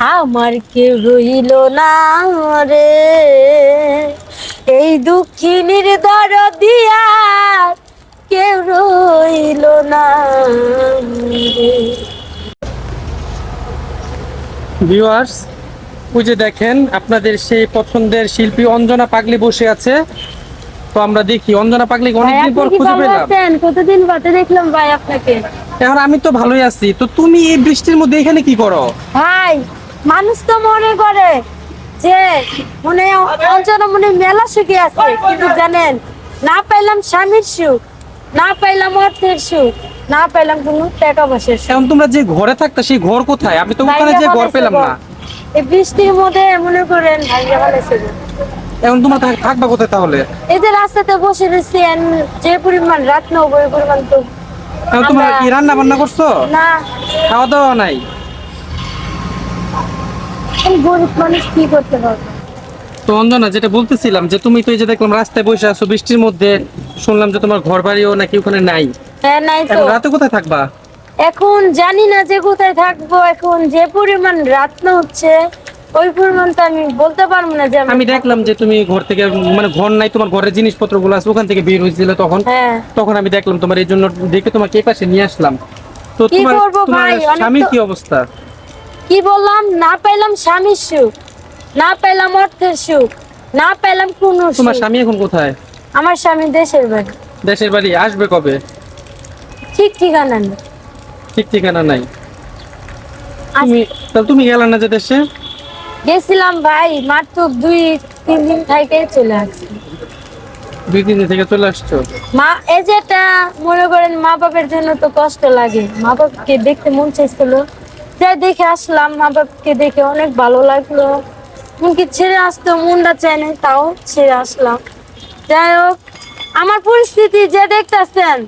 আমার কেউ রইল না রে। এই দুঃখিনীর দর দিয়া কেউ রইল না রে। ভিউয়ার্স ওই দেখেন আপনাদের সেই পছন্দের শিল্পী অঞ্জনা পাগলি বসে আছে। তো আমরা দেখি অঞ্জনা পাগলি অনেকদিন পর খুঁজে পেলাম? কতদিন বাদে দেখলাম ভাই আপনাকে। এখন আমি তো ভালোই আছি। তো তুমি এই বৃষ্টির মধ্যে এখানে কি করো? ভাই মানুষ তো মনে করে যে মনে অঞ্চল মনে মেলা সুখে আছে কিন্তু জানেন না পাইলাম স্বামীর সুখ না পাইলাম অর্থের সুখ না পাইলাম কোনো টাকা পয়সার সুখ। এখন তোমরা যে ঘরে থাকতা সেই ঘর কোথায়? আমি তো ওখানে যে ঘর পেলাম না। এই বৃষ্টির মধ্যে মনে করেন ভাইয়া ভালো এখন তোমরা থাকবা কোথায় তাহলে? এই যে রাস্তাতে বসে রয়েছি যে পরিমাণ রাত নেব ওই পরিমাণ তো তোমরা কি রান্না বান্না করছ? না। খাওয়া দাওয়া নাই? গরিব মানুষ কি করতে পারবে? তো অঞ্জনা যেটা বলতেছিলাম যে তুমি তো এই যে দেখলাম রাস্তায় বসে আছো বৃষ্টির মধ্যে শুনলাম যে তোমার ঘর বাড়িও নাকি ওখানে নাই। হ্যাঁ নাই তো। এখন রাতে কোথায় থাকবা? এখন জানি না যে কোথায় থাকব এখন যে পরিমাণ রাত না হচ্ছে ওই পরিমাণ তো আমি বলতে পারব না যে আমি আমি দেখলাম যে তুমি ঘর থেকে মানে ঘর নাই তোমার ঘরের জিনিসপত্রগুলো আছে ওখান থেকে বের হয়েছিল তখন। হ্যাঁ। তখন আমি দেখলাম তোমার এই জন্য দেখে তোমাকে এই পাশে নিয়ে আসলাম। তো কি তোমার করব তোমার ভাই, অনেক স্বামীর তো- কি অবস্থা? কি বললাম? না পাইলাম স্বামীর সুখ না পাইলাম অর্থের সুখ না পাইলাম কোনো তোমার সুখ স্বামী এখন কোথায়? আমার স্বামী দেশের বাড়ি। দেশের বাড়ি আসবে কবে? ঠিক ঠিকানা নেই। ঠিক ঠিকানা নাই। আজ তুমি তাহলে তুমি গেলে না যে দেশে? গেছিলাম ভাই মাত্র দুই তিন দিন থেকে চলে আসছি। দুই তিন দিন থেকে চলে আসছো? মা এই যেটা মনে করেন মা বাবার জন্য তো কষ্ট লাগে। মা বাবাকে দেখতে মন চাইছিল। যাই দেখে আসলাম মা বাবাকে দেখে অনেক ভালো লাগল। এমনকি ছেড়ে আসতো মনটা চায় না তাও ছেড়ে আসলাম। যাই হোক, আমার পরিস্থিতি যে দেখতেছেন,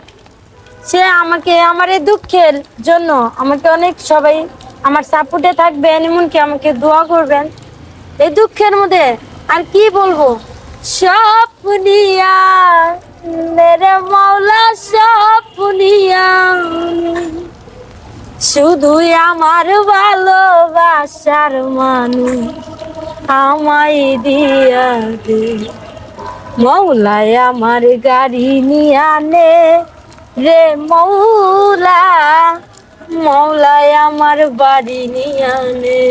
সে আমাকে, আমার এই দুঃখের জন্য আমাকে অনেক সবাই আমার সাপোর্টে থাকবেন, এমনকি আমাকে দোয়া করবেন। এই দুঃখের মধ্যে আর কি বলব? সপনিয়া মেরে মাওলা সপনিয়া শুধুই আমার ভালোবাসার মানুষ আমায় দিয়া মৌলায় আমার গাড়ি নিয়ে আনে রে মৌলা। মৌলায় আমার বাড়ি নিয়ে আনে।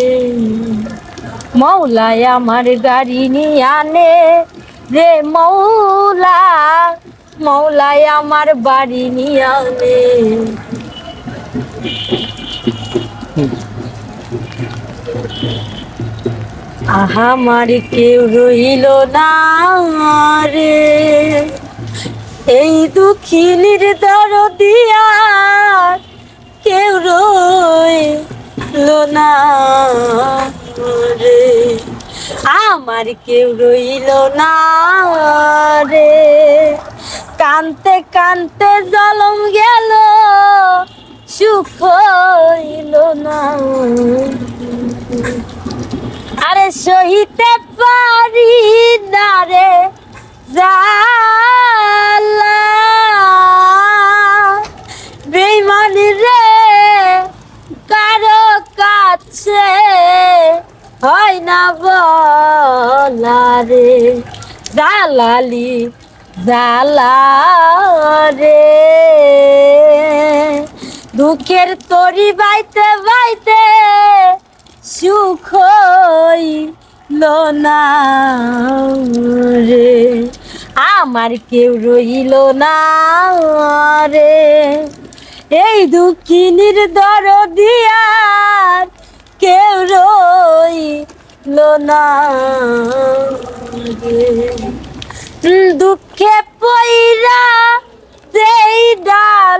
মৌলায় আমার গাড়ি নিয়ে আনে রে মৌলা। মৌলায় আমার বাড়ি নিয়ে আহামার কেউ রইল না রে। এই দুঃখিনীর দর দিয়া কেউ রইল না রে। আমার কেউ রইল না রে। কানতে কানতে জলম গেল, সুখ হইল না। আরে সহিতে পারি না রে জালা। বেইমানি রে, কারও কাছে হয় না বলা রে। জালালি, জালা রে। দুঃখের তরি বাইতে বাইতে সুখ হইল না রে। আমার কেউ রইল না রে। এই দুঃখিনীর দর দিয়ার কেউ রইল না দুঃখে পইরা যেই ডাল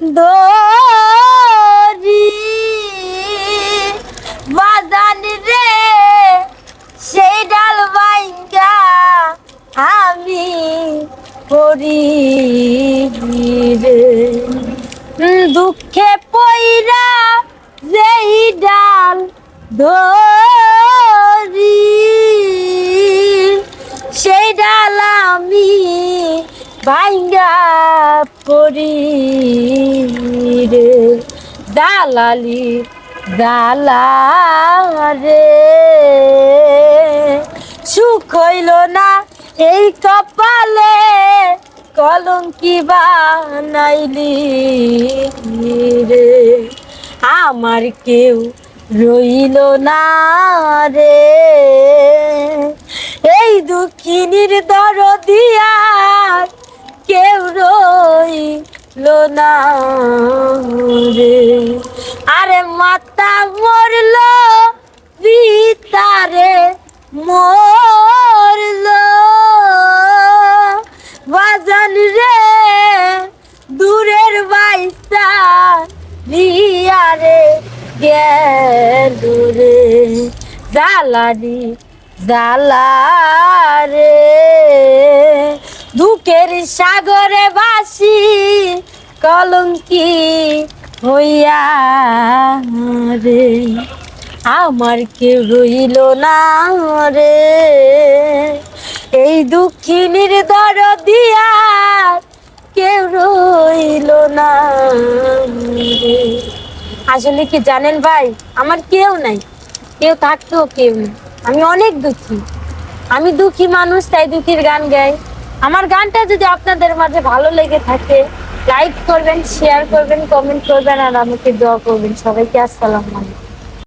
দরি দুঃখে পইরা যেই ডাল ধরি, সেই ডাল আমি ভাঙ্গা পড়ি রে। দালালি দালা রে সুখ হইল না এই কপালে। কলঙ্কি বানাইলি রে। আমার কেউ রইল না রে। এই দুঃখিনীর দরদিয়ার কেউ রইল না রে। আরে মাতা মরল, পিতারে মরল বাজান রে দূরের বাইসা রিয়ারে গেল রে জালারি জালারে দুঃখের সাগরে বাসি কলঙ্কি হইয়া রে। আমার কেউ রইল না রে। এই দুঃখিনীর দর দিয়া কেউ রইল না রে। আসলে কি জানেন ভাই, আমার কেউ নাই। কেউ থাকতেও কেউ নেই। আমি অনেক দুঃখী। আমি দুঃখী মানুষ, তাই দুঃখীর গান গাই। আমার গানটা যদি আপনাদের মাঝে ভালো লেগে থাকে লাইক করবেন শেয়ার করবেন কমেন্ট করবেন, আর আমাকে দোয়া করবেন। সবাইকে আসসালাম আলাইকুম।